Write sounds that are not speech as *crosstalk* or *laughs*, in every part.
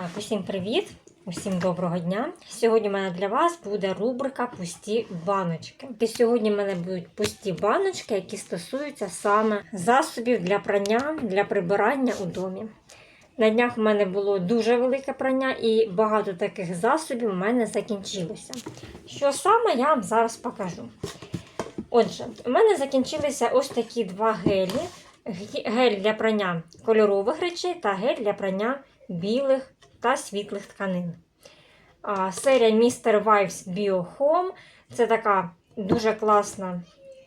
Так, усім привіт! Усім доброго дня! Сьогодні в мене для вас буде рубрика Пусті баночки. І сьогодні в мене будуть пусті баночки, які стосуються саме засобів для прання, для прибирання у домі. На днях в мене було дуже велике прання, і багато таких засобів у мене закінчилося. Що саме я вам зараз покажу. Отже, у мене закінчилися ось такі два гелі. Гель для прання кольорових речей та гель для прання білих та світлих тканин. Серія Mr. Vibes Bio Home це така дуже класна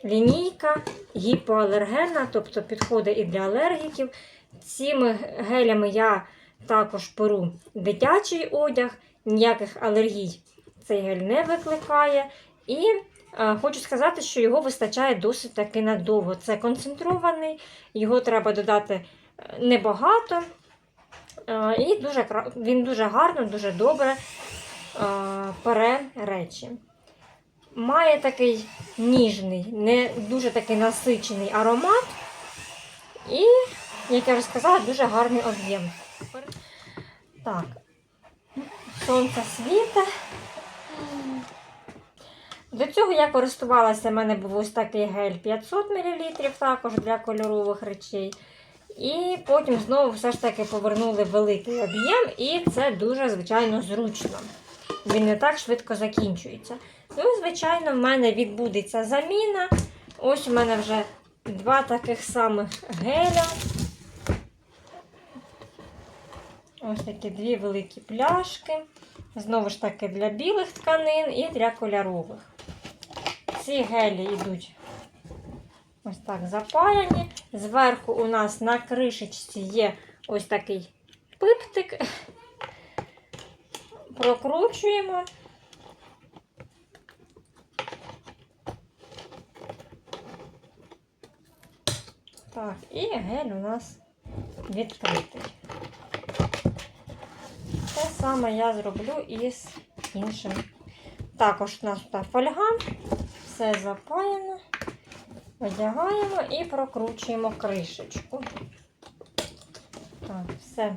лінійка, гіпоалергенна, тобто підходить і для алергіків. Цими гелями я також перу дитячий одяг, ніяких алергій цей гель не викликає. І е, хочу сказати, що його вистачає досить таки надовго. Це концентрований, його треба додати е, небагато. Е, І дуже, він дуже гарно, дуже добре е, пере речі. Має такий ніжний, не дуже такий насичений аромат. І, як я вже сказала, дуже гарний об'єм. Так, сонце світе. До цього я користувалася, в мене був ось такий гель 500 мл, також для кольорових речей. І потім знову все ж таки повернули великий об'єм, і це дуже, звичайно, зручно. Він не так швидко закінчується. Ну, звичайно, в мене відбудеться заміна. Ось у мене вже два таких самих геля. Ось такі дві великі пляшки. Знову ж таки, для білих тканин і для кольорових. Ці гелі йдуть ось так запаяні. Зверху у нас на кришечці є ось такий пиптик. Прокручуємо. Так, і гель у нас відкритий. Те саме я зроблю із іншим. Також у нас тут фольга, все запаяно. Одягаємо і прокручуємо кришечку. Так, все.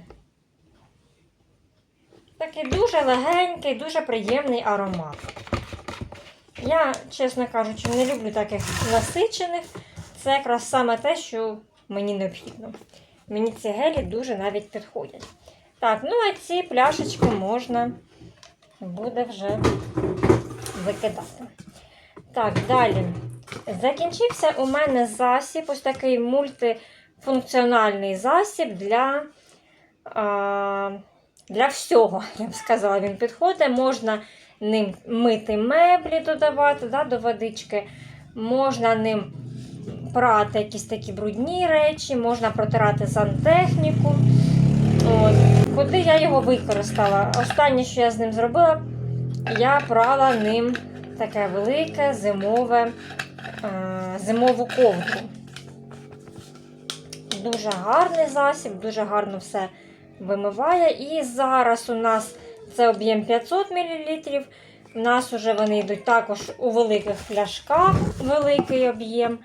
Такий дуже легенький, дуже приємний аромат. Я, чесно кажучи, не люблю таких насичених. Це якраз саме те, що мені необхідно. Мені ці гелі дуже навіть підходять. Так, ну а ці пляшечки можна буде вже викидати. Так, далі. Закінчився у мене засіб, ось такий мультифункціональний засіб для, для всього, *laughs* я б сказала, він підходить. Можна ним мити меблі, додавати да, до водички, можна ним прати якісь такі брудні речі, можна протирати сантехніку. От. Куди я його використала? Останнє, що я з ним зробила, я прала ним таке велике зимове, зимову ковдру. Дуже гарний засіб, дуже гарно все вимиває. І зараз у нас це об'єм 500 мл. У нас вже вони йдуть також у великих пляшках, великий об'єм.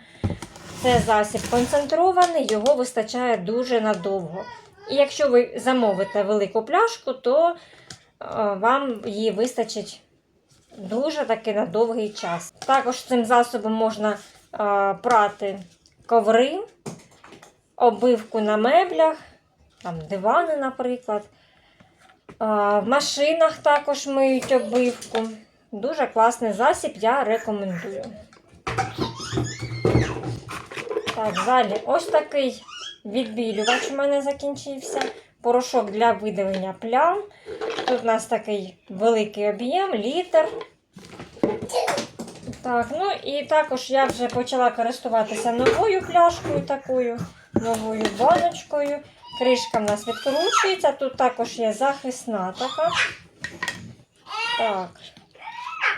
Це засіб концентрований, його вистачає дуже надовго. І якщо ви замовите велику пляшку, то е, вам її вистачить дуже таки на довгий час. Також цим засобом можна прати коври, обивку на меблях, там дивани, наприклад. В машинах також миють обивку. Дуже класний засіб, я рекомендую. Так, далі ось такий відбілювач у мене закінчився. Порошок для видалення плям. Тут у нас такий великий об'єм, літр. Так, ну і також я вже почала користуватися новою пляшкою, такою новою баночкою. Кришка в нас відкручується. Тут також є захисна така. Так.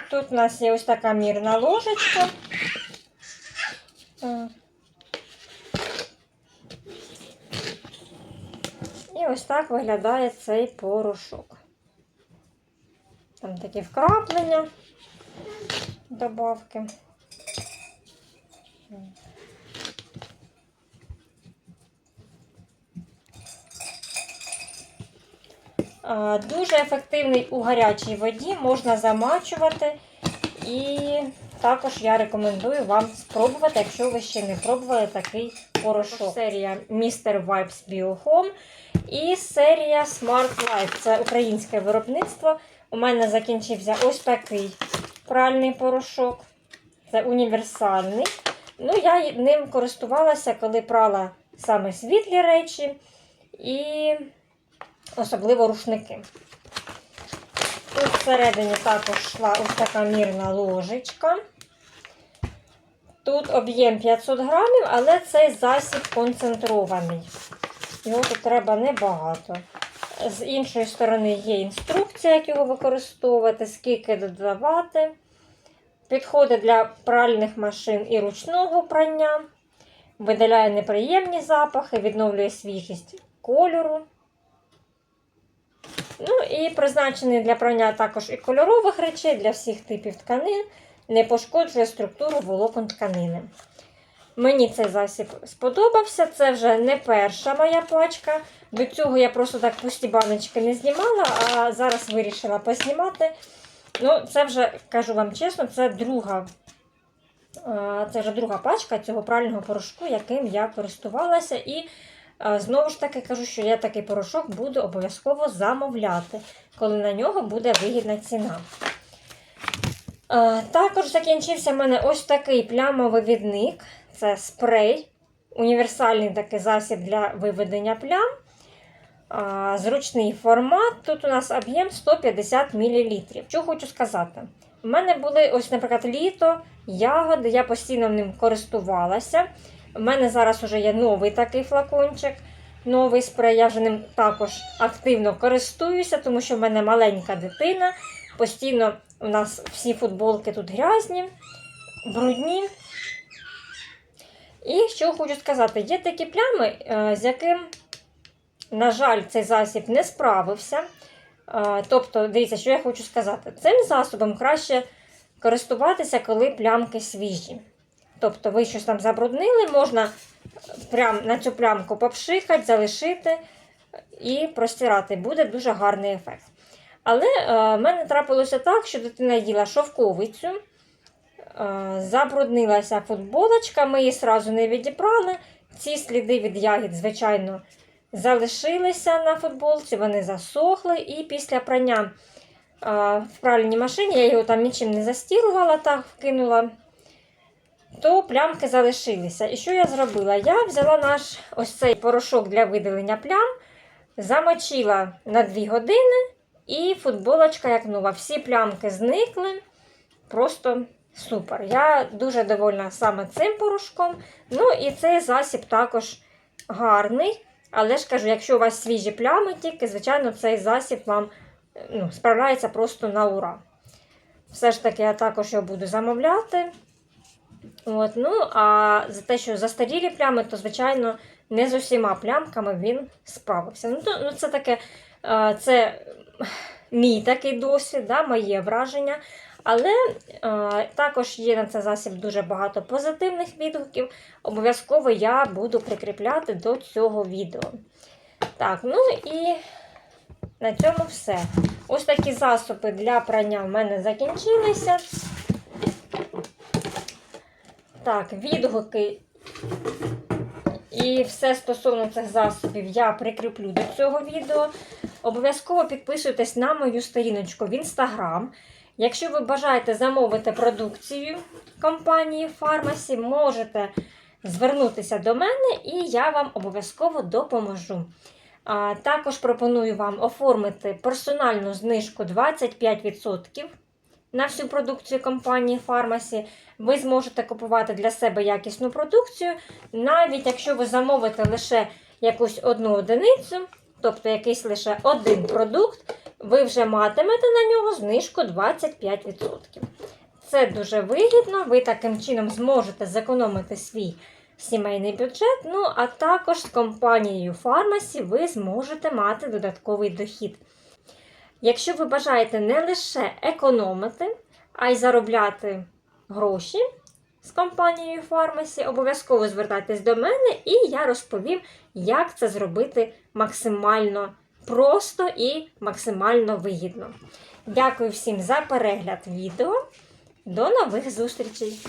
Тут у нас є ось така мірна ложечка. Так. І ось так виглядає цей порошок. Там такі вкраплення, добавки. Дуже ефективний у гарячій воді, можна замачувати. І також я рекомендую вам спробувати, якщо ви ще не пробували такий порошок. Серія Mr. Vibes Bio і серія Smart Life. Це українське виробництво. У мене закінчився ось такий пральний порошок. Це універсальний. Ну, я ним користувалася, коли прала саме світлі речі і особливо рушники. Тут всередині також йшла ось така мірна ложечка. Тут об'єм 500 грамів, але цей засіб концентрований. Його тут треба небагато. З іншої сторони є інструкція, як його використовувати, скільки додавати. Підходить для пральних машин і ручного прання. Видаляє неприємні запахи, відновлює свіжість кольору. Ну і призначений для прання також і кольорових речей для всіх типів тканин, не пошкоджує структуру волокон тканини. Мені цей засіб сподобався. Це вже не перша моя пачка. До цього я просто так пусті баночки не знімала, а зараз вирішила познімати. Ну, це вже, кажу вам чесно, це друга, е, це вже друга пачка цього прального порошку, яким я користувалася. І е, знову ж таки кажу, що я такий порошок буду обов'язково замовляти, коли на нього буде вигідна ціна. Е, Також закінчився в мене ось такий плямовивідник. Це спрей, універсальний такий засіб для виведення плям. Зручний формат. Тут у нас об'єм 150 мл. Що хочу сказати? У мене були, ось, наприклад, літо, ягоди, я постійно ним користувалася. У мене зараз вже є новий такий флакончик, новий спрей. Я вже ним також активно користуюся, тому що в мене маленька дитина. Постійно у нас всі футболки тут грязні, брудні. І що хочу сказати, є такі плями, е, з яким, на жаль, цей засіб не справився. Е, Тобто, дивіться, що я хочу сказати, цим засобом краще користуватися, коли плямки свіжі. Тобто, ви щось там забруднили, можна прям на цю плямку попшикати, залишити і простирати. Буде дуже гарний ефект. Але е, в мене трапилося так, що дитина їла шовковицю. Е, Забруднилася футболочка, ми її сразу не відібрали. Ці сліди від ягід, звичайно, залишилися на футболці, вони засохли. І після прання е, в пральній машині, я його там нічим не застірувала, так вкинула, то плямки залишилися. І що я зробила? Я взяла наш ось цей порошок для видалення плям, замочила на 2 години, і футболочка як нова. Всі плямки зникли. Просто Супер. Я дуже довольна саме цим порошком. Ну і цей засіб також гарний. Але ж кажу, якщо у вас свіжі плями, тільки, звичайно, цей засіб вам ну, справляється просто на ура. Все ж таки, я також його буду замовляти. От, ну, А за те, що застарілі плями, то, звичайно, не з усіма плямками він справився. Ну, то, ну Це таке, е, це мій такий досвід, да, моє враження. Але е, також є на цей засіб дуже багато позитивних відгуків. Обов'язково я буду прикріпляти до цього відео. Так, ну і на цьому все. Ось такі засоби для прання в мене закінчилися. Так, відгуки і все стосовно цих засобів я прикріплю до цього відео. Обов'язково підписуйтесь на мою сторіночку в інстаграм. Якщо ви бажаєте замовити продукцію компанії Фармасі, можете звернутися до мене і я вам обов'язково допоможу. А, Також пропоную вам оформити персональну знижку 25% на всю продукцію компанії Фармасі. Ви зможете купувати для себе якісну продукцію, навіть якщо ви замовите лише якусь одну одиницю, тобто якийсь лише один продукт ви вже матимете на нього знижку 25%. Це дуже вигідно, ви таким чином зможете зекономити свій сімейний бюджет. Ну, а також з компанією Фармасі ви зможете мати додатковий дохід. Якщо ви бажаєте не лише економити, а й заробляти гроші з компанією Фармасі, обов'язково звертайтесь до мене, і я розповім, як це зробити максимально просто і максимально вигідно. Дякую всім за перегляд відео. До нових зустрічей!